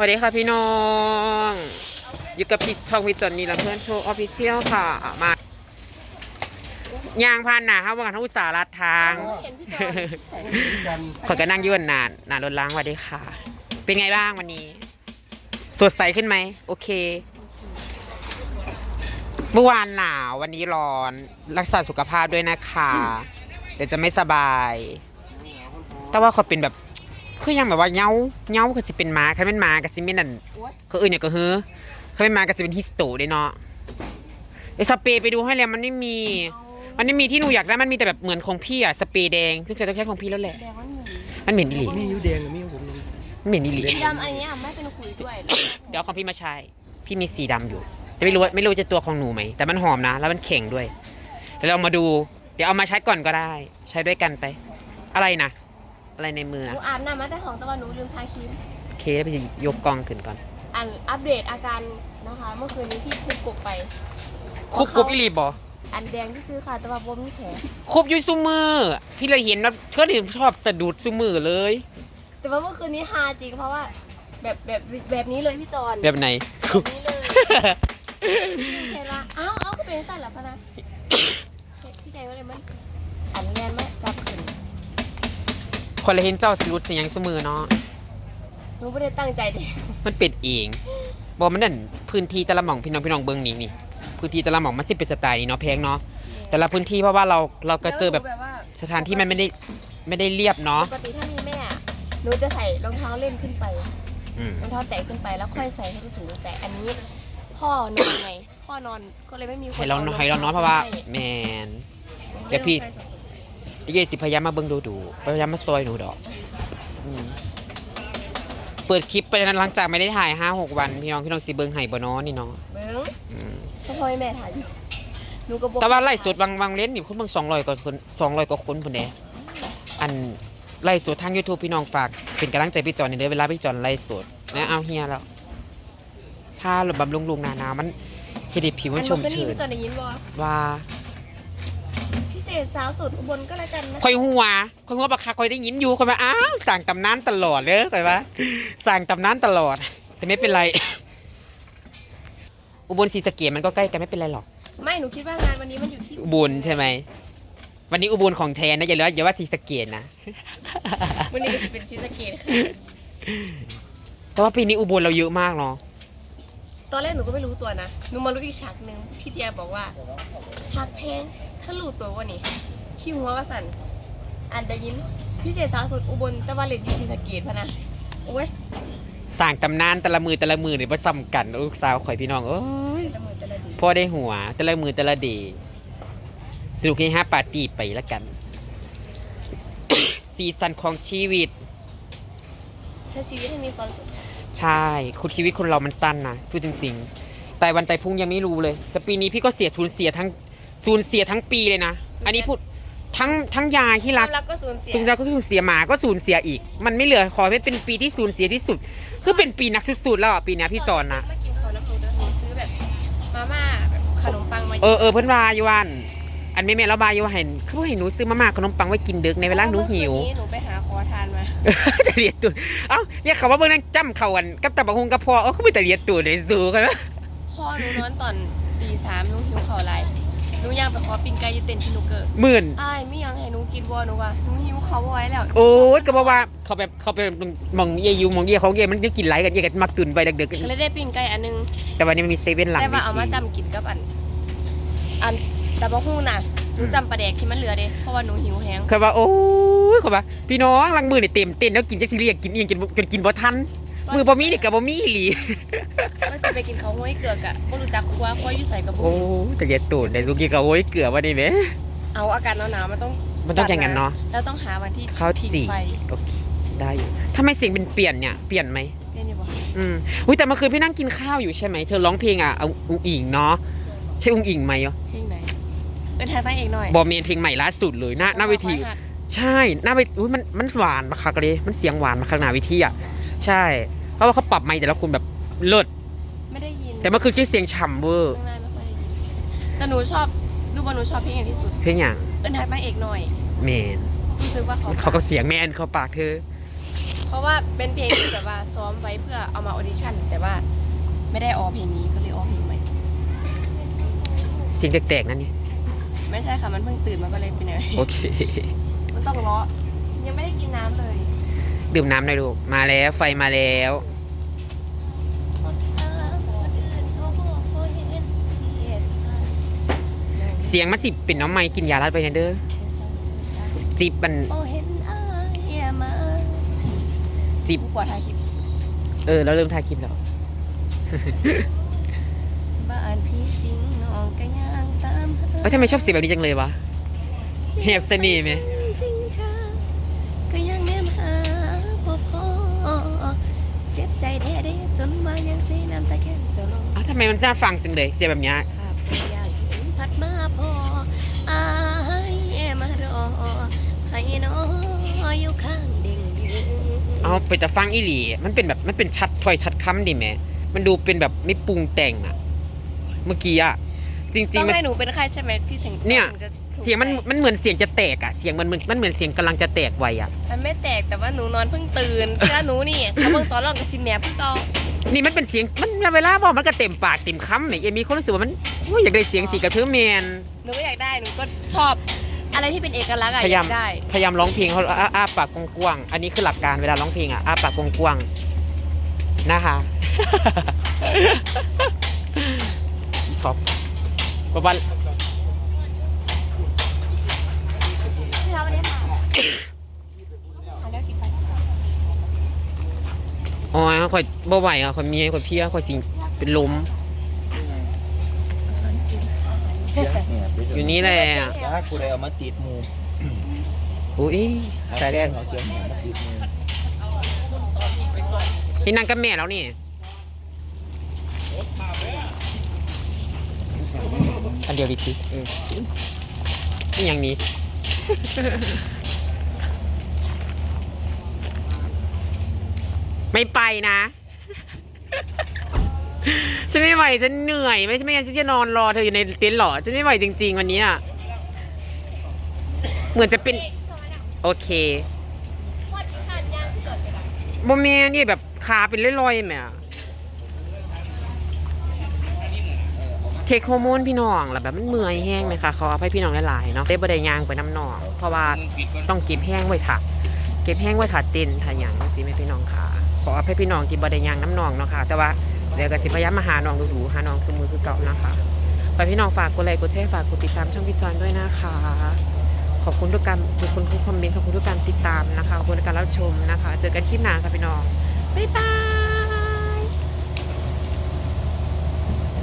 สวัสดีค่ะพี่น้องอยู่กับพี่ช่องพี่จอนนี่และเพื่อนโชว์ออฟฟิเชียลค่ะ มายางพานหนาครับว่ากันทั้งอุตสาหรัฐทางเห็นพี่จอยใส่กันขอยก็นั่งอยืนนานนานรถล้างสวัสดีค่ะ เป็นไงบ้างวันนี้ สดใสขึ้นไหม โอเค เมื่อวานหนาววันนี้ร้อน รักษาสุขภาพด้วยนะคะ เดี๋ยวจะไม่สบาย แต่ว่าเขาเป็นแบบ คือยังแบบว่าเหงาเหงาคือสิเป็นหมาคันเป็นหมากับสิเป็นนั่นเขาอื่นเนี่ยก็เฮ้อเขาเป็นหมากับสิเป็นฮิสโตเด้เนาะไอสเปรย์ไปดูให้แล้วมันไม่มี มันไม่มีที่หนูอยากได้มันมีแต่แบบเหมือนของพี่อะสเปรย์แดง ซึ่งจะต้องแค่ของพี่แล้วแหละแดงมันหนีมันเหม็นอีหลีมีอยู่แดงกับมีของผมนี่มันเหม็นอีหลีสีดำอันเนี้ยไม่เป็นขุยด้วย เดี๋ยวเอาของพี่มาใช้พี่มีสีดำอยู่ แต่ไม่รู้ว่าไม่รู้จะตัวของหนูไหม แต่มันหอมนะ แล้วมันแข็งด้วยเดี๋ยวเรามาดู เดี๋ยวเอามาใช้ก่อนก็ได้ ใช้ด้วยกันไป อะไรนะ อะไรในมือหอะนูอาบน้ำมาแต่ของตะวันหนูลืมทาครีมโอเคแล้วไปยกกล้องขึ้นก่อนอันอัปเดตอาการนะคะ เมื่อคืนนี้ที่คุบกบไปคุบกบอีหลีบออันแดงที่ซื้อค่ะแต่ว่าบวมมีแผลคุบอยู่ซุมือ พี่เลยเห็นว่าเพื่อนอื่นชอบสะดุดซุมือเลย แต่ว่าเมื่อคืนนี้ฮาจริงเพราะว่า แบบแบบแบบนี้เลยพี่จอนแบบไหนแบบนี้เลยพี่เคนว่าอ้าวอ้าวก็เป็นสั้นเหรอพะนะพี่ใจก็เลยมันอันแรนมาจับขึ้น คนละเห็นเจ้าสะดุดเสียงซุมือเนาะหนูไม่ได้ตั้งใจดิมันเป็นเองบอกมันนั่นพื้นที่แต่ละหม่องพี่น้องพี่น้องเบิ้งนี่นี่พื้นที่แต่ละหม่องมันสิเป็นสไตล์นี้เนาะแพงเนาะแต่ละพื้นที่เพราะว่าเราเราก็เจอแบบล้วหนูว่าสถานที่มันไม่ได้ไม่ได้เรียบเนาะปกติถ้ามีแม่อะหนูจะใส่รองเท้าเล่นขึ้นไปอืมรองเท้าแตะขึ้นไปแล้วค่อยใส่ให้สูงแต่อันนี้ พ่อนอนไงพ่อนอนก็เลยไม่มีคนให้เราอให้เราเนาะเพราะว่าให้แมน เดี๋ยวพี่ เยสิพยายามมาเบิ่งดูดูพยายามมาซอยหนูดอกอืมเปิดคลิปไปนั้นหลังจากไม่ได้ถ่ายห้าหกวันพี่น้องพี่น้องสิเบิ่งไห้บ่เนาะนี่เนาะเบิ้งอืมพ่อพ่อแม่ถ่ายอยู่หนูก็บอกแต่ว่าไล่สดบางบางเล่นนี่คนเบิ่งสองร้อยกว่าคนสองร้อยกว่าคนพุ่นเด้อันไล่สดทาง YouTube พี่น้องฝากเป็นกำลังใจพี่จอนนี่เด้อเวลาพี่จอนไล่สดนะเอาเฮียแล้ว ถ้าเราบำรุงลุงนานามันเฮ็ดให้ผิวมันชมอัเชนี่ยพี่จอนได้ยินว่าว่าพิเศ ษสาวสุดอุบลก็แล้วกันนะคอยหัวคอยหัวบักคักคอยได้ยินอยู่คอยว่าอ้าวสั่งตำนานตลอดเลยคอยว่าสั่งตำนานตลอด แต่ไม่เป็นไร อุบลศรีสะเกดมันก็ใกล้กันไม่เป็นไรหรอก ไม่หนูคิดว่างานวันนี้มันอยู่ที่อุบลใช่ไหมวันนี้อุบลของแท้นะอย่าเลือย่าว่าศรีสะเกดนะวันนี้เป็นซีสะเกตค่ะแต่ว่าปีนี้อุบลเราเยอะมากเนาะตอนแรกหนูก็ไม่รู้ตัวนะหนูมารู้อีกฉากหนึ่งพี่เตียบอกว่าหักเพลง ถ้ารู้ตัวว่านี่พี่หัวว่าสันอันได้ยินพิเศษสาวสุดอุบลแต่ว่าเล็ดอยู่ซีสะเกตพะนะโอ้ยสั่งตำนานแต่ละมือแต่ละมือเนี่ยว่าซ้ำกันลูกสาวข่อยพี่น้องเอ้ยแต่ละมือแต่ละดีพ่อได้หัวแต่ละมือแต่ละเดย์สรุปให้ห้าปาร์ตี้ไปแล้วกันสีสันของชีวิต ใช้ชีวิตให้มีความสุขใช่คุณชีวิตคนเรามันสั้นนะพูดจริง ๆ แต่วันไตรพรุ่งยังไม่รู้เลยแต่ปีนี้พี่ก็เสียทุนเสียทั้ง สูญเสียทั้งปีเลยนะ อันนี้พูดทั้งทั้งยายที่ครัวากมรักก็สูญเสียสูญเสียก็สูญเสียหมาก็สูญเสียอีก มันไม่เหลือขอให้เป็นปีที่สูญเสียที่สุด คือเป็นปีหนักสุดๆแล้วอะปีเนี้ยพี่จอนนะมากินข้าวน้ำปูเดี๋ยวหนูซื้อแบบมาม่าแบบขนมปังมาเออเออเพิ่นว่าอยู่วัน อันแม่แม่แล้วบายอยู่ว่าเห็นคือว่าเห็นหนูซื้อมาม่าขนมปังไว้กินดึกในเวลาหนูหิว เมื่อคืนนี้หนูไปหาคอทานมาแต่เรียดตูดเอ้าเรียกเขาว่าเบิ่งนั่งจ้ำเขากันกับตะบักฮุงกับพ่อเอ้าเขาไม่แต่เรียดตูดเลยสูกันวะพ่อหนูนอนตอนตีสามหนูหิวข้าวไร หนูย่างไปขอปิ้งไก่อยูเต็นที่หนูเกิดหมื่น อ้ายไม่ยังให้หนูกินวัวหนูว่าหนูหิวเขาไว้แล้วโอ้ยก็บอกว่าเขาแบบเขาไปมองเยยูมองเยของเยมันจะกินไหลกันเยกันมักตุนไปดึกก็เลยได้ปิ้งไก่อันนึง ๆแต่วันนี้มันมีเซเว่นหลังแต่ว่าเอามาเวทีจำกินกับอัน อันแต่บ่ฮู้น่ะหนูจำปลาแดกที่มันเหลือเด้เพราะว่าหนูหิวแฮงเขาว่าโอ้ยเขาว่าพี่น้องลังมือเนี่ยเต็มเต้นแล้วกินจักสิเรียกกินเองจนจนกินบ่ทัน มือบ่มีนี่ก็บ่มีอีหลีว่าจะไปกินข้าวห้วยเกลือกอะบ่รู้จักครัวครัวอยู่ใส่กับบ่โอ้ยแต่เรียดตูดได้สุกี้ก็โอ้ยเกลือว่านี่แหมเอาอากาศหนาวๆมันต้องมันต้องอย่างนั้นเนาะ แล้วต้องหาวันที่ข้าวผิงจีไฟโอเคได้อยู่ทำไมเสียงเป็นเปลี่ยนเนี่ย เปลี่ยนไหมเล่นอยู่บ่อืมอุ้ยแต่เมื่อคืนพี่นั่งกินข้าวอยู่ใช่ไหม เธอร้องเพลงอะเอาอุ้งอิงเนาะ ใช่อุ้งอิงไหมอะเพลงไหนเป็นทางตั้งเองหน่อยบอมเมนเพลงใหม่ล่าสุดเลยหน้าหน้าเวที ใช่ หน้าเวทีอุ้ยมันมันหวานมาคักเลย มันเสียงหวานมาข้างหน้าเวทีอะ ใช่ เพราะว่าเขาปรับไมค์แต่ละคนแบบเลิศไม่ได้ยินแต่เมื่อคืนแค่เสียงฉ่ำเวอร์ข้างในไม่ค่อยได้ยินแต่หนูชอบรู้ว่าหนูชอบเพลงไหนที่สุด เพลงอย่างเป็นทางตั้งเอกหน่อยเมนรู้สึกว่าเขาเขากับเสียงแมนเขาปากเธอ เพราะว่าเป็นเพลงที่แบบว่าซ้อมไว้เพื่อเอามาออดิชั่น แต่ว่าไม่ได้ออเพลงนี้ก็เลยออเพลงใหม่เสียงแตกๆนั่นนี่ไม่ใช่ค่ะมันเพิ่งตื่นมันก็เลยเป็นอย่างนี้โอเค มันต้องเลาะยังไม่ได้กินน้ำเลย ดื่มน้ำหน่อยลูก มาแล้วไฟมาแล้ว เสียงมันสิเป็นน้องไม้กินยาลัดไปเนี่ยเด้อจิบมันโอ้เห็นอายมาจิบกูกว่าถ่ายคลิปเออแล้วเริ่มถ่ายคลิปแล้วบ้านพี่สิงน้องก็ยังตามหาเอ้ยทำไมชอบเสียงแบบนี้จังเลยวะแหบเสน่ห์ไหม จนมายังสีน้ำตาแค้นจะลงอ้าวทำไมมันน่าฟังจังเลยเสียงแบบเนี้ยภาพอยากเห็นพัดมาพออายมารอให้น้ออยู่ข้างเด้งดึงเอาไปจะฟังอีหลี มันเป็นแบบมันเป็นชัดถ้อยชัดคำดิแหม่มันดูเป็นแบบไม่ปรุงแต่งอะเมื่อกี้อะจริต้ง องๆ มัน ให้หนูเป็นใครใช่ไหมพี่ถึงเนี่ย ถึจะถูกเสียงมันใจมันเหมือนเสียงจะแตกอะเสียงมันเหมือนมันเหมือนเสียงกำลังจะแตกไวอะมันไม่แตกแต่ว่าหนูนอนเพิ่งตื่นเสื้อหนูนี่เขาเบิ่งตอนร้องกับซิแมบเพิ่งเกา นี่มันเป็นเสียงมันเวลาบอกมันก็เต็มปากเต็มคำเนี่ยเอมีคนรู้สึกว่ามันโอ้ยอยากได้เสียงสีกระเทือแมนหนูก็อยากได้หนูก็ชอบอะไรที่เป็นเอกลักษณ์อะพยายามอยากได้พยายามร้องเพลงเขาอ้าอ้าปากกว้างๆอันนี้คือหลักการเวลาร้องเพลงอะอ้าปากกว้างๆนะคะท็อปประมาณที่เราเนี่ยค่ะเอาแล้วกินไป อ๋อข่อยบ่ไหวอะข่อยเมียข่อยเพลียข่อยสิเป็นลม อยู่นี่แหละถ้ากูได้เอามาติดหมูอุ้ยแต่แต่แรแรกกเอาเชียงใหม่มาติดหมูนี่นางกับแม่แล้วนี่ อันเดียวดีทีเออนี่อย่างนี้ ไม่ไปนะ ฉันไม่ไหวฉันเหนื่อยไม่ไม่งั้นฉันจะนอนรอเธออยู่ในเต็นท์หรอฉันไม่ไหวจริง ๆ วันนี้อะเหมือนจะเป็น โอเคโมเมนนี่แบบขาเป็นลอยๆแหม่เทคโฮอร์โมนพี่น้องแล้วแบบมันเมื่อยแห้งไหมคะเขาเอาให้พี่น้องหลายๆเนาะได้บไดยางไปน้ำหนองเพราะว่าต้องเก็บแห้งไว้ถักเก็บแห้งไว้ถัดเต็นถ้าอย่างสิแม่พี่น้องค่ะ ออภัยพี่น้องที่บดยางน้ำนองเนาะค่ะ แต่ว่าเดี๋ยวก็สิพยายามมาหาน้องดูๆหาน้องสมือคือเก่านะคะไปพี่น้องฝากกดไลค์กดแชร์ฝากกดติดตามช่องพี่จอนด้วยนะคะ ขอบคุณทุกการขอบคุณทุกคอมเมนต์ขอบคุณทุกการติดตามนะคะขอบคุณทุกการรับชมนะคะ เจอกันคลิปหน้าค่ะพี่น้องบ๊ายบาย